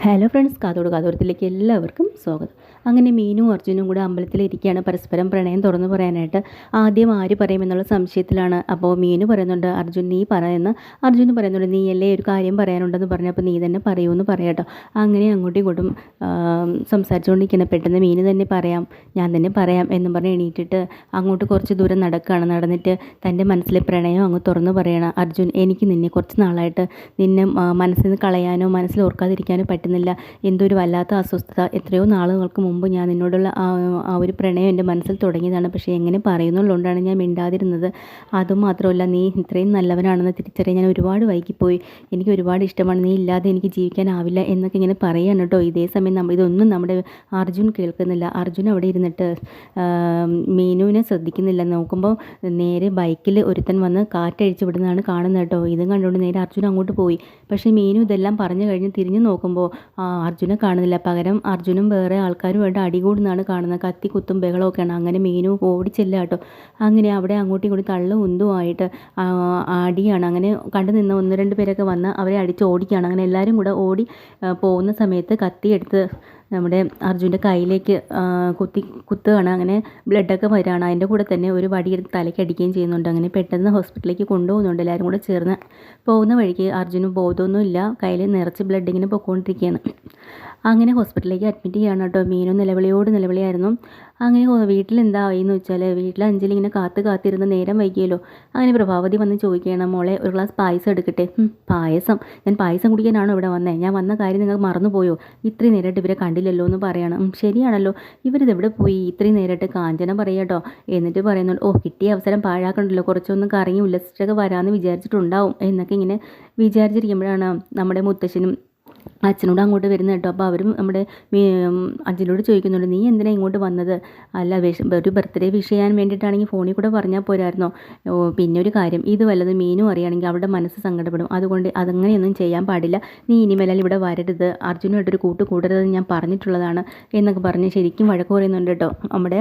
Hello friends കാതോട് കാതോരത്തിലേക്ക് എല്ലാവർക്കും സ്വാഗതം. അങ്ങനെ മീനും അർജുനും കൂടെ അമ്പലത്തിലിരിക്കുകയാണ്. പരസ്പരം പ്രണയം തുറന്നു പറയാനായിട്ട് ആദ്യം ആര് പറയുമെന്നുള്ള സംശയത്തിലാണ്. അപ്പോൾ മീനു പറയുന്നുണ്ട് അർജുൻ നീ പറയുന്ന അർജുൻ പറയുന്നുണ്ട് നീ അല്ലേ ഒരു കാര്യം പറയാനുണ്ടെന്ന് പറഞ്ഞു അപ്പോൾ നീ തന്നെ പറയൂന്ന് പറയാട്ടോ അങ്ങനെ അങ്ങോട്ടും ഇങ്ങോട്ടും സംസാരിച്ചുകൊണ്ടിരിക്കുന്ന പെട്ടെന്ന് മീന് തന്നെ പറയാം ഞാൻ തന്നെ പറയാം എന്ന് പറഞ്ഞ് എണീറ്റിട്ട് അങ്ങോട്ട് കുറച്ച് ദൂരം നടക്കുകയാണ്. നടന്നിട്ട് തന്റെ മനസ്സിലെ പ്രണയം അങ്ങ് തുറന്നു പറയണം. അർജുൻ എനിക്ക് നിന്നെ കുറച്ച് നാളായിട്ട് നിന്നെ മനസ്സിൽ നിന്ന് കളയാനോ മനസ്സിൽ ഓർക്കാതിരിക്കാനോ പറ്റുന്നില്ല. എന്തോ ഒരു വല്ലാത്ത അസ്വസ്ഥത. എത്രയോ നാളുകൾക്ക് മുമ്പ് ഞാൻ നിന്നോടുള്ള ആ ഒരു പ്രണയം എന്റെ മനസ്സിൽ തുടങ്ങിയതാണ്. പക്ഷേ എങ്ങനെ പറയുന്നുള്ളതുകൊണ്ടാണ് ഞാൻ മിണ്ടാതിരുന്നത്. അതുമാത്രമല്ല നീ ഇത്രയും നല്ലവനാണെന്ന് തിരിച്ചറിയാൻ ഞാൻ ഒരുപാട് വൈകിപ്പോയി. എനിക്ക് ഒരുപാട് ഇഷ്ടമാണ്. നീ ഇല്ലാതെ എനിക്ക് ജീവിക്കാനാവില്ല എന്നൊക്കെ ഇങ്ങനെ പറയാണ് കേട്ടോ. ഇതേ സമയം നമ്മൾ ഇതൊന്നും നമ്മുടെ അർജുൻ കേൾക്കുന്നില്ല. അർജുൻ അവിടെ ഇരുന്നിട്ട് മീനുവിനെ ശ്രദ്ധിക്കുന്നില്ല. നോക്കുമ്പോൾ നേരെ ബൈക്കിൽ ഒരുത്തൻ വന്ന് കാറ്റഴിച്ച് വിടുന്നതാണ് കാണുന്നത് കേട്ടോ. ഇതും കണ്ടുകൊണ്ട് നേരെ അർജുൻ അങ്ങോട്ട് പോയി. പക്ഷേ മീനു ഇതെല്ലാം പറഞ്ഞു കഴിഞ്ഞ് തിരിഞ്ഞു നോക്കുമ്പോൾ അർജുനെ കാണുന്നില്ല. പകരം അർജുനും വേറെ ആൾക്കാരുമായിട്ട് അടികൂടുന്നാണ് കാണുന്നത്. കത്തി കുത്തും ബഹളമൊക്കെയാണ്. അങ്ങനെ മീനു ഓടിച്ചില്ല കേട്ടോ. അങ്ങനെ അവിടെ അങ്ങോട്ടും ഇങ്ങോട്ടും തള്ളും ഉന്തുമായിട്ട് അടിയാണ്. അങ്ങനെ കണ്ടു നിന്ന് ഒന്ന് രണ്ട് പേരൊക്കെ വന്ന് അവരെ അടിച്ച് ഓടിക്കുകയാണ്. അങ്ങനെ എല്ലാവരും കൂടെ ഓടി പോകുന്ന സമയത്ത് കത്തിയെടുത്ത് നമ്മുടെ അർജുന്റെ കയ്യിലേക്ക് കുത്തി കുത്തുകയാണ്. അങ്ങനെ ബ്ലഡൊക്കെ വരികയാണ് അതിന്റെ കൂടെ തന്നെ ഒരു വടിയെടുത്ത് തലയ്ക്ക് അടിക്കുകയും ചെയ്യുന്നുണ്ട്. അങ്ങനെ പെട്ടെന്ന് ഹോസ്പിറ്റലിലേക്ക് കൊണ്ടുപോകുന്നുണ്ട്. എല്ലാവരും കൂടെ ചേർന്ന് പോകുന്ന വഴിക്ക് അർജുന് ബോധമൊന്നുമില്ല. കയ്യിൽ നിറച്ച് ബ്ലഡ് ഇങ്ങനെ അങ്ങനെ ഹോസ്പിറ്റലിലേക്ക് അഡ്മിറ്റ് ചെയ്യുകയാണ് കേട്ടോ. മീനും നിലവിളിയോട് നിലവിളിയായിരുന്നു. അങ്ങനെ വീട്ടിൽ എന്താ എന്ന് വെച്ചാൽ വീട്ടിൽ അഞ്ജലി ഇങ്ങനെ കാത്ത് കാത്തിരുന്ന് നേരം വൈകിയല്ലോ. അങ്ങനെ പ്രഭാവതി വന്ന് ചോദിക്കുകയാണ് മോളെ ഒരു ഗ്ലാസ് പായസം എടുക്കട്ടെ? പായസം. ഞാൻ പായസം കുടിക്കാനാണോ ഇവിടെ വന്നത് ഞാൻ വന്ന കാര്യം നിങ്ങൾക്ക് മറന്നുപോയോ? ഇത്രയും നേരമായിട്ട് ഇവരെ കണ്ടില്ലല്ലോ എന്ന് പറയണം. ശരിയാണല്ലോ. ഇവരിതെവിടെ പോയി? ഇത്രയും നേരമായിട്ട് കാഞ്ചന പറയാട്ടോ എന്നിട്ട് പറയുന്നുണ്ട് ഓ കിട്ടിയ അവസരം പാഴാക്കണ്ടല്ലോ. കുറച്ചൊന്നും കറങ്ങി ഉല്ലസിച്ചൊക്കെ വരാമെന്ന് വിചാരിച്ചിട്ടുണ്ടാവും. എന്നൊക്കെ ഇങ്ങനെ വിചാരിച്ചിരിക്കുമ്പോഴാണ് നമ്മുടെ മുത്തശ്ശനും അച്ഛനോട് അങ്ങോട്ട് വരുന്നത് കേട്ടോ. അപ്പോൾ അവരും നമ്മുടെ അച്ഛനോട് ചോദിക്കുന്നുണ്ട് നീ എന്തിനാണ് ഇങ്ങോട്ട് വന്നത്? അല്ല വിഷ ഒരു ബർത്ത്ഡേ വിഷ് ചെയ്യാൻ വേണ്ടിയിട്ടാണെങ്കിൽ ഫോണിൽ കൂടെ പറഞ്ഞാൽ പോരായിരുന്നോ? പിന്നെ ഒരു കാര്യം ഇത് വല്ലതും മീനും അറിയുകയാണെങ്കിൽ അവരുടെ മനസ്സ് സങ്കടപ്പെടും. അതുകൊണ്ട് അതങ്ങനെയൊന്നും ചെയ്യാൻ പാടില്ല. നീ ഇനിമേലാൽ ഇവിടെ വരരുത്. അർജുനുമായിട്ടൊരു കൂട്ട് കൂടരുതെന്ന് ഞാൻ പറഞ്ഞിട്ടുള്ളതാണ് എന്നൊക്കെ പറഞ്ഞ് ശരിക്കും വഴക്ക് പറയുന്നുണ്ട് കേട്ടോ. നമ്മുടെ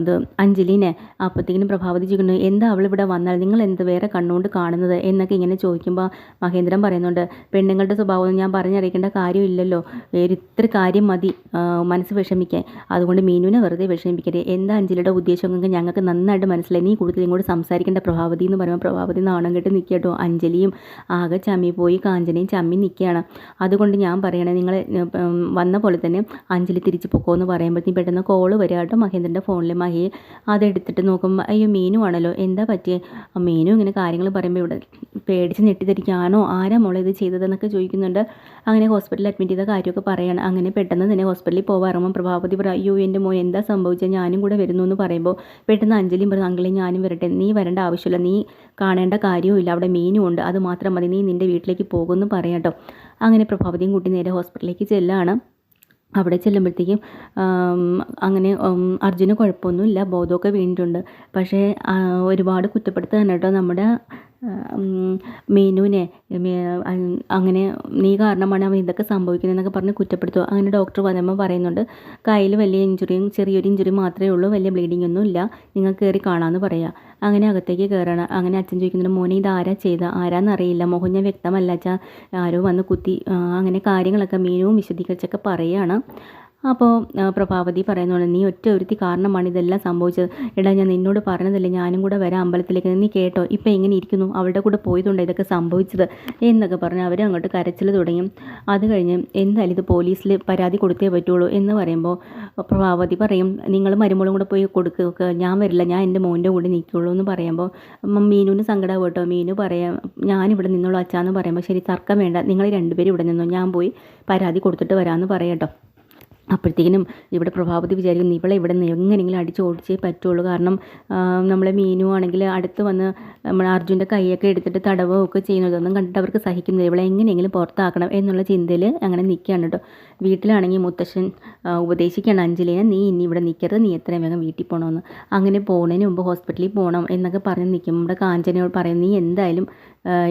ഇത് അഞ്ജലിനെ അപ്പോഴത്തേക്കിനും പ്രഭാവതി ചോദിക്കുന്നു എന്താ അവൾ ഇവിടെ വന്നാൽ? നിങ്ങൾ എന്ത് വേറെ കണ്ണുകൊണ്ട് കാണുന്നത്? എന്നൊക്കെ ഇങ്ങനെ ചോദിക്കുമ്പോൾ മഹേന്ദ്രൻ പറയുന്നുണ്ട് പെണ്ണുങ്ങളുടെ സ്വഭാവം ഞാൻ പറഞ്ഞറിയിക്കേണ്ട കാര്യമില്ലല്ലോ. ഇത്ര കാര്യം മതി മനസ്സ് വിഷമിക്കാൻ. അതുകൊണ്ട് മീനുവിനെ വെറുതെ വിഷമിപ്പിക്കരുത്. എന്താ അഞ്ജലിയുടെ ഉദ്ദേശമൊക്കെ ഞങ്ങൾക്ക് നന്നായിട്ട് മനസ്സിലായി. നീ കൂടുതൽ ഇങ്ങോട്ട് സംസാരിക്കേണ്ട പ്രഭാവതി എന്ന് പറയുമ്പോൾ പ്രഭാവതി നാണം കെട്ട് നിൽക്കട്ടോ അഞ്ജലിയും ആകെ ചമ്മി പോയി കാഞ്ചനയും ചമ്മി നിൽക്കുകയാണ് അതുകൊണ്ട് ഞാൻ പറയണേ നിങ്ങൾ വന്ന പോലെ തന്നെ അഞ്ജലി തിരിച്ചു പൊക്കോ എന്ന് പറയുമ്പോഴത്തേക്കും പെട്ടെന്ന് കോൾ വരിക കേട്ടോ മഹേന്ദ്രന്റെ ഫോൺ ഫോണിൽ മഹി അതെടുത്തിട്ട് നോക്കുമ്പോൾ അയ്യോ മീനു ആണല്ലോ എന്താ പറ്റിയേ? മീനു ഇങ്ങനെ കാര്യങ്ങൾ പറയുമ്പോൾ ഇവിടെ പേടിച്ച് ഞെട്ടിത്തിരിക്കാനോ ആരാ മോളെ ഇത് ചെയ്തതെന്നൊക്കെ ചോദിക്കുന്നുണ്ട്. അങ്ങനെ ഹോസ്പിറ്റലിൽ അഡ്മിറ്റ് ചെയ്ത കാര്യമൊക്കെ പറയണം. അങ്ങനെ പെട്ടെന്ന് തന്നെ ഹോസ്പിറ്റലിൽ പോകാറുമ്പോൾ പ്രഭാവതി പറയും അയ്യോ എന്റെ മോൻ എന്താ സംഭവിച്ചത് ഞാനും കൂടെ വരുന്നു എന്ന് പറയുമ്പോൾ പെട്ടെന്ന് അഞ്ജലിയും പറഞ്ഞു അങ്കിളെ ഞാനും വരട്ടെ നീ വരേണ്ട ആവശ്യമില്ല നീ കാണേണ്ട കാര്യവുമില്ല അവിടെ മീനും ഉണ്ട് അത് മാത്രം മതി നീ നിന്റെ വീട്ടിലേക്ക് പോകുമെന്ന് പറയാം കേട്ടോ. അങ്ങനെ പ്രഭാവതിയും കുട്ടി നേരെ ഹോസ്പിറ്റലിലേക്ക് ചെല്ലാണ്. അവിടെ ചെല്ലുമ്പോഴത്തേക്കും അങ്ങനെ അർജുന് കുഴപ്പമൊന്നുമില്ല ബോധമൊക്കെ വീണിട്ടുണ്ട്. പക്ഷേ ഒരുപാട് കുറ്റപ്പെടുത്തുകയാണ് കേട്ടോ നമ്മുടെ മീനുവിനെ അങ്ങനെ നീ കാരണമാണ് അവൻ ഇതൊക്കെ സംഭവിക്കുന്നതെന്നൊക്കെ പറഞ്ഞ് കുറ്റപ്പെടുത്തുക. അങ്ങനെ ഡോക്ടർ വന്നപ്പോൾ പറയുന്നുണ്ട് കയ്യിൽ വലിയ ഇഞ്ചുറിയും ചെറിയൊരു ഇഞ്ചുറി മാത്രമേ ഉള്ളൂ വലിയ ബ്ലീഡിംഗ് ഒന്നും ഇല്ല നിങ്ങൾ കയറി കാണാമെന്ന് പറയുക അങ്ങനെ അകത്തേക്ക് കയറണം. അങ്ങനെ അച്ഛൻ ചോദിക്കുന്നുണ്ട് മോനെ ഇത് ആരാ ചെയ്ത ആരാന്നറിയില്ല ഞാൻ വ്യക്തമല്ല അച്ഛാ. ആരോ വന്ന് കുത്തി അങ്ങനെ കാര്യങ്ങളൊക്കെ മീനുവും വിശദീകരിച്ചൊക്കെ പറയുകയാണ്. അപ്പോൾ പ്രഭാവതി പറയുന്നുണ്ട് നീ ഒറ്റ ഒരുത്തി കാരണമാണ് ഇതെല്ലാം സംഭവിച്ചത്. എടാ ഞാൻ നിന്നോട് പറഞ്ഞതല്ലേ ഞാനും കൂടെ വരാം അമ്പലത്തിലേക്ക്. നീ കേട്ടോ ഇപ്പം എങ്ങനെ ഇരിക്കുന്നു? അവളുടെ കൂടെ പോയതുകൊണ്ട് ഇതൊക്കെ സംഭവിച്ചത്. എന്നൊക്കെ പറഞ്ഞ് അവർ അങ്ങോട്ട് കരച്ചിൽ തുടങ്ങി. അത് കഴിഞ്ഞ് എന്തായാലും ഇത് പോലീസിൽ പരാതി കൊടുത്തേ പറ്റുള്ളൂ. എന്ന് പറയുമ്പോൾ പ്രഭാവതി പറയും നിങ്ങൾ മരുമോളും കൂടെ പോയി കൊടുക്കുക ഞാൻ വരില്ല ഞാൻ എന്റെ മോന്റെ കൂടെ നിൽക്കുള്ളൂ. എന്ന് പറയുമ്പോൾ മീനുവിന് സങ്കടമാവും കേട്ടോ. മീനു പറയാം ഞാനിവിടെ നിന്നോളൂ അച്ഛാന്ന് പറയുമ്പോൾ ശരി തർക്കം വേണ്ട നിങ്ങൾ രണ്ടുപേരും ഇവിടെ നിന്നു. ഞാൻ പോയി പരാതി കൊടുത്തിട്ട് വരാമെന്ന് പറയാം കേട്ടോ. അപ്പോഴത്തേക്കിനും ഇവിടെ പ്രഭാവതി വിചാരിക്കുന്നു ഇവളെ ഇവിടെ നിന്ന് എങ്ങനെയെങ്കിലും അടിച്ച് ഓടിച്ചേ പറ്റുള്ളൂ. കാരണം നമ്മളെ മീനു ആണെങ്കിൽ അടുത്ത് വന്ന് നമ്മൾ അർജുന്റെ കൈയൊക്കെ എടുത്തിട്ട് തടവുകയൊക്കെ ചെയ്യുന്നതൊന്നും കണ്ടിട്ട് അവർക്ക് സഹിക്കുന്നില്ല. ഇവളെ എങ്ങനെയെങ്കിലും പുറത്താക്കണം എന്നുള്ള ചിന്തയിൽ അങ്ങനെ നിൽക്കുകയാണ് കേട്ടോ. വീട്ടിലാണെങ്കിൽ മുത്തശ്ശൻ ഉപദേശിക്കുകയാണ് അഞ്ജലിനെ നീ ഇനി ഇവിടെ നിൽക്കരുത്. നീ എത്രയും വേഗം വീട്ടിൽ പോകണമെന്ന്. അങ്ങനെ പോകുന്നതിന് മുമ്പ് ഹോസ്പിറ്റലിൽ പോകണം എന്നൊക്കെ പറഞ്ഞ് നിൽക്കും നമ്മുടെ കാഞ്ചനയോട് പറയും നീ എന്തായാലും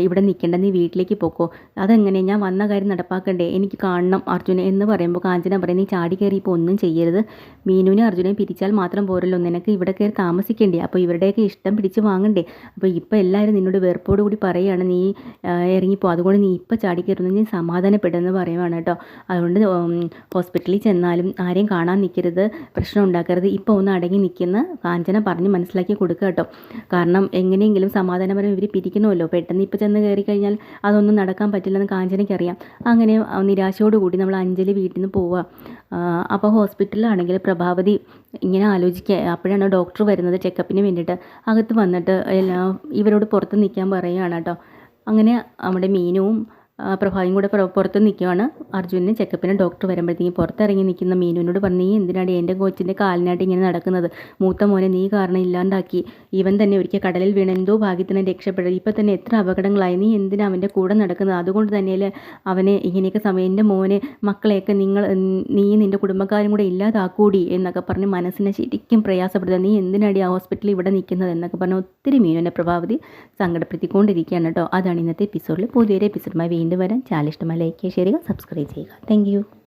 ഇവിടെ നിൽക്കേണ്ട നീ വീട്ടിലേക്ക് പോക്കോ. അതെങ്ങനെ? ഞാൻ വന്ന കാര്യം നടപ്പാക്കണ്ടേ? എനിക്ക് കാണണം അർജുനെ എന്ന് പറയുമ്പോൾ കാഞ്ചന പറയും നീ ചാടി കയറി ഇപ്പോൾ ഒന്നും ചെയ്യരുത്. മീനുവിനെ അർജുനെ പിരിച്ചാൽ മാത്രം പോരല്ലോ. നിനക്ക് ഇവിടെ കയറി താമസിക്കേണ്ടേ? അപ്പോൾ ഇവരുടെയൊക്കെ ഇഷ്ടം പിടിച്ച് വാങ്ങണ്ടേ? അപ്പോൾ ഇപ്പോൾ എല്ലാവരും നിന്നോട് വെറുപ്പോട് കൂടി പറയുകയാണ് നീ ഇറങ്ങിപ്പോ. അതുകൊണ്ട് നീ ഇപ്പോൾ ചാടി കയറുന്നത് നീ സമാധാനപ്പെടുമെന്ന് പറയുവാണ് കേട്ടോ. അതുകൊണ്ട് ഹോസ്പിറ്റലിൽ ചെന്നാലും ആരെയും കാണാൻ നിൽക്കരുത് പ്രശ്നം ഉണ്ടാക്കരുത്. ഇപ്പോൾ ഒന്ന് അടങ്ങി നിൽക്കുന്ന കാഞ്ചന പറഞ്ഞ് മനസ്സിലാക്കി കൊടുക്കുക കേട്ടോ. കാരണം എങ്ങനെയെങ്കിലും സമാധാനപരം ഇവർ പിരിക്കണമല്ലോ. പെട്ടെന്ന് ഇപ്പോൾ ചെന്ന് കയറി കഴിഞ്ഞാൽ അതൊന്നും നടക്കാൻ പറ്റില്ലെന്ന് കാഞ്ചനയ്ക്കറിയാം. അങ്ങനെ നിരാശയോടുകൂടി നമ്മൾ അഞ്ജലി വീട്ടിൽ നിന്ന് പോവുക അപ്പോൾ ഹോസ്പിറ്റലിലാണെങ്കിൽ പ്രഭാവതി ഇങ്ങനെ ആലോചിക്കുക അപ്പോഴാണ് ഡോക്ടർ വരുന്നത് ചെക്കപ്പിന് വേണ്ടിയിട്ട്. അകത്ത് വന്നിട്ട് എല്ലാ ഇവരോട് പുറത്ത് നിൽക്കാൻ പറയുകയാണ് കേട്ടോ. അങ്ങനെ നമ്മുടെ മീനുവും പ്രഭായും കൂടെ പുറത്ത് നിൽക്കുകയാണ് അർജുനന് ചെക്കപ്പിന് ഡോക്ടർ വരുമ്പോഴത്തേക്കും പുറത്തിറങ്ങി നിൽക്കുന്ന മീനുവിനോട് പറഞ്ഞു നീ എന്തിനാണ് എന്റെ കൊച്ചിന്റെ കാലിനായിട്ട് ഇങ്ങനെ നടക്കുന്നത്? മൂത്ത മോനെ നീ കാരണം ഇല്ലാണ്ടാക്കി. ഇവൻ തന്നെ ഒരിക്കൽ കടലിൽ വീണ് എന്തോ ഭാഗ്യത്തിന് രക്ഷപ്പെടുക ഇപ്പം തന്നെ എത്ര അപകടങ്ങളായി. നീ എന്തിനാ അവന്റെ കൂടെ നടക്കുന്നത്? അതുകൊണ്ട് തന്നെ അവനെ ഇങ്ങനെയൊക്കെ സമയം എന്റെ മോനെ മക്കളെയൊക്കെ നിങ്ങൾ നീ നിന്റെ കുടുംബക്കാരും കൂടെ ഇല്ലാതാക്കൂടി എന്നൊക്കെ പറഞ്ഞ് മനസ്സിനെ ശരിക്കും പ്രയാസപ്പെടുത്തുക. നീ എന്തിനാണ് ആ ഹോസ്പിറ്റലിൽ ഇവിടെ നിൽക്കുന്നത്? എന്നൊക്കെ പറഞ്ഞ് ഒത്തിരി മീനുവിനെ പ്രഭാവതി സങ്കടപ്പെടുത്തിക്കൊണ്ടിരിക്കുകയാണ് കേട്ടോ. അതാണ് ഇന്നത്തെ എപ്പിസോഡിൽ പുതിയൊരു എപ്പിസോഡുമായി വീണ്ടും വരാൻ ചാനൽ ഇഷ്ടമായി ലൈക്ക് ചെയ്യുക സബ്സ്ക്രൈബ് ചെയ്യുക താങ്ക്